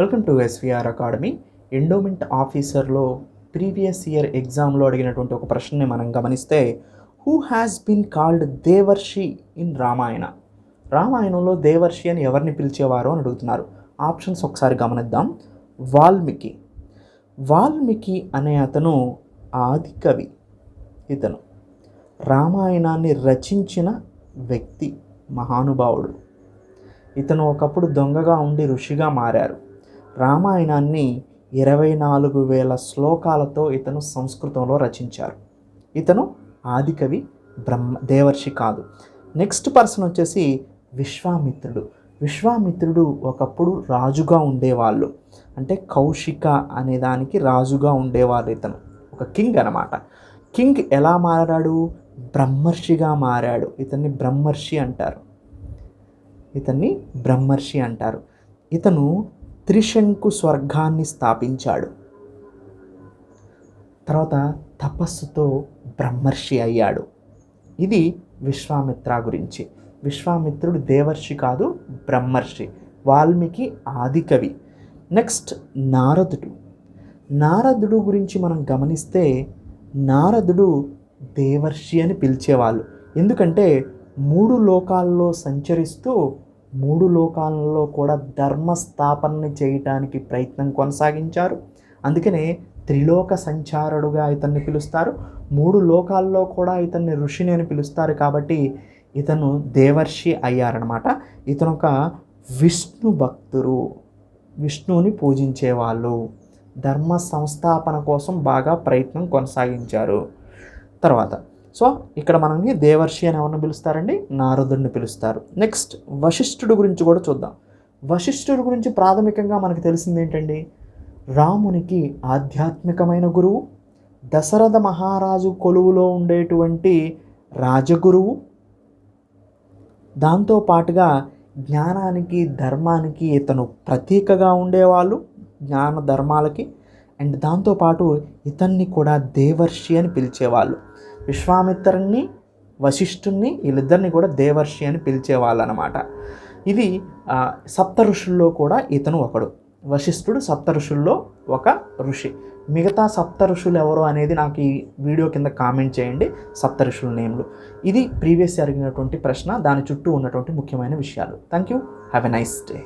Welcome to SVR academy. Endowment ఆఫీసర్లో previous year ఎగ్జామ్లో అడిగినటువంటి ఒక ప్రశ్నని మనం గమనిస్తే who has been called Devarshi in Ramayana? రామాయణంలో దేవర్షి అని ఎవరిని పిలిచేవారు అని అడుగుతున్నారు. ఆప్షన్స్ ఒకసారి గమనిద్దాం. వాల్మీకి. వాల్మీకి అనే అతను ఆది కవి. ఇతను రామాయణాన్ని రచించిన వ్యక్తి మహానుభావుడు. ఇతను ఒకప్పుడు దొంగగా ఉండి ఋషిగా మారారు. రామాయణాన్ని ఇరవై నాలుగు వేల శ్లోకాలతో ఇతను సంస్కృతంలో రచించారు. ఇతను ఆదికవి బ్రహ్మ దేవర్షి కాదు. నెక్స్ట్ పర్సన్ వచ్చేసి విశ్వామిత్రుడు. విశ్వామిత్రుడు ఒకప్పుడు రాజుగా ఉండేవాళ్ళు. అంటే కౌశిక అనే దానికి రాజుగా ఉండేవాళ్ళు ఇతను. ఒక కింగ్ అనమాట కింగ్ ఎలా మారాడు? బ్రహ్మర్షిగా మారాడు. ఇతన్ని బ్రహ్మర్షి అంటారు. ఇతన్ని బ్రహ్మర్షి అంటారు. ఇతను త్రిశంకు స్వర్గాన్ని స్థాపించాడు. తర్వాత తపస్సుతో బ్రహ్మర్షి అయ్యాడు. ఇది విశ్వామిత్ర గురించి. విశ్వామిత్రుడు దేవర్షి కాదు బ్రహ్మర్షి. వాల్మీకి ఆదికవి నెక్స్ట్ నారదుడు. నారదుడు గురించి మనం గమనిస్తే నారదుడు దేవర్షి అని పిలిచేవాళ్ళు. ఎందుకంటే మూడు లోకాల్లో సంచరిస్తూ మూడు లోకాలలో కూడా ధర్మ స్థాపనని చేయటానికి ప్రయత్నం కొనసాగించారు. అందుకనే త్రిలోక సంచారుడుగా ఇతన్ని పిలుస్తారు. మూడు లోకాల్లో కూడా ఇతన్ని ఋషిని అని పిలుస్తారు కాబట్టి ఇతను దేవర్షి అయ్యారనమాట ఇతను ఒక విష్ణు భక్తురు విష్ణువుని పూజించేవాళ్ళు. ధర్మ సంస్థాపన కోసం బాగా ప్రయత్నం కొనసాగించారు. తర్వాత సో ఇక్కడ మనల్ని దేవర్షి అని ఎవరిని పిలుస్తారండి? నారదుడిని పిలుస్తారు. నెక్స్ట్ వశిష్ఠుడు గురించి కూడా చూద్దాం. వశిష్ఠుడి గురించి ప్రాథమికంగా మనకు తెలిసింది ఏంటండి? రామునికి ఆధ్యాత్మికమైన గురువు దశరథ మహారాజు కొలువులో ఉండేటువంటి రాజగురువు దాంతోపాటుగా జ్ఞానానికి ధర్మానికి ఇతను ప్రతీకగా ఉండేవాళ్ళు జ్ఞాన ధర్మాలకి అండ్ దాంతోపాటు ఇతన్ని కూడా దేవర్షి అని పిలిచేవాళ్ళు. విశ్వామిత్రుణ్ణి వశిష్ఠుణ్ణి వీళ్ళిద్దరిని కూడా దేవర్షి అని పిలిచేవాళ్ళు అనమాట ఇది సప్త ఋషుల్లో కూడా ఇతను ఒకడు. వశిష్ఠుడు సప్త ఋషుల్లో ఒక ఋషి. మిగతా సప్త ఋషులు ఎవరు అనేది నాకు ఈ వీడియో కింద కామెంట్ చేయండి. సప్త ఋషుల నేమ్లు. ఇది ప్రీవియస్ జరిగినటువంటి ప్రశ్న. దాని చుట్టూ ఉన్నటువంటి ముఖ్యమైన విషయాలు. Thank you have a nice day.